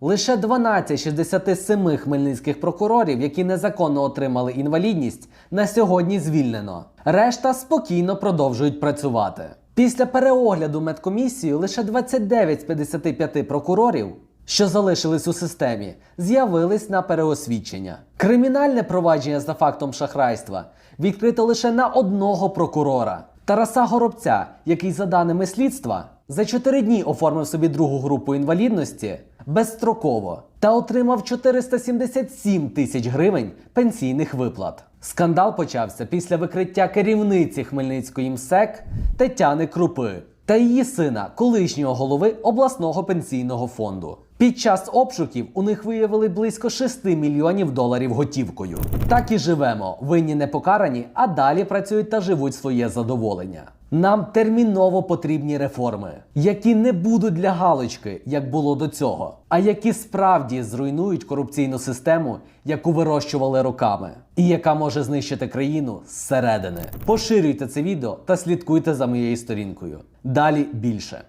Лише 12 з 67 хмельницьких прокурорів, які незаконно отримали інвалідність, на сьогодні звільнено. Решта спокійно продовжують працювати. Після переогляду медкомісією лише 29 з 55 прокурорів, що залишились у системі, з'явились на переосвідчення. Кримінальне провадження за фактом шахрайства відкрито лише на одного прокурора Тараса Горобця, який, за даними слідства, за 4 дні оформив собі другу групу інвалідності безстроково та отримав 477 тисяч гривень пенсійних виплат. Скандал почався після викриття керівниці Хмельницької МСЕК Тетяни Крупи та її сина, колишнього голови обласного пенсійного фонду. Під час обшуків у них виявили близько 6 мільйонів доларів готівкою. Так і живемо. Винні не покарані, а далі працюють та живуть своє задоволення. Нам терміново потрібні реформи, які не будуть для галочки, як було до цього, а які справді зруйнують корупційну систему, яку вирощували роками, і яка може знищити країну зсередини. Поширюйте це відео та слідкуйте за моєю сторінкою. Далі більше.